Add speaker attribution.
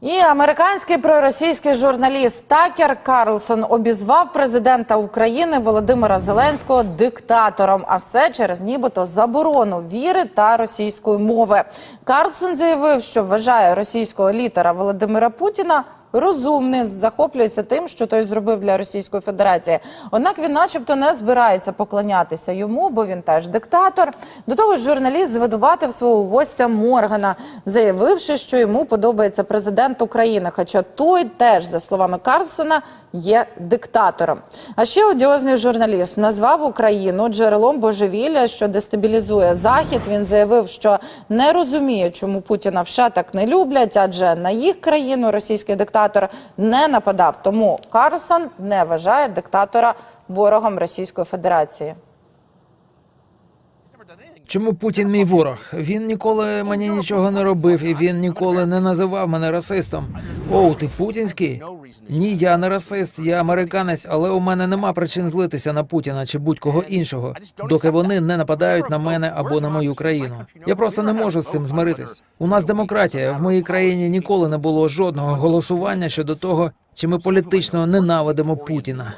Speaker 1: І американський проросійський журналіст Такер Карлсон обізвав президента України Володимира Зеленського диктатором, а все через нібито заборону віри та російської мови. Карлсон заявив, що вважає російського літера Володимира Путіна. Розумний захоплюється тим, що той зробив для Російської Федерації. Однак він, начебто, не збирається поклонятися йому, бо він теж диктатор. До того ж, журналіст звинуватив свого гостя Моргана, заявивши, що йому подобається президент України. Хоча той теж, за словами Карлсона, є диктатором. А ще одіозний журналіст назвав Україну джерелом божевілля, що дестабілізує захід. Він заявив, що не розуміє, чому Путіна в США так не люблять, адже на їх країну російський диктатор не нападав. Тому Карлсон не вважає диктатора ворогом Російської Федерації.
Speaker 2: Чому Путін мій ворог? Він ніколи мені нічого не робив, і він ніколи не називав мене расистом. Оу, ти путінський? Ні, я не расист, я американець, але у мене нема причин злитися на Путіна чи будь-кого іншого, доки вони не нападають на мене або на мою країну. Я просто не можу з цим змиритись. У нас демократія. В моїй країні ніколи не було жодного голосування щодо того, чи ми політично ненавидимо Путіна.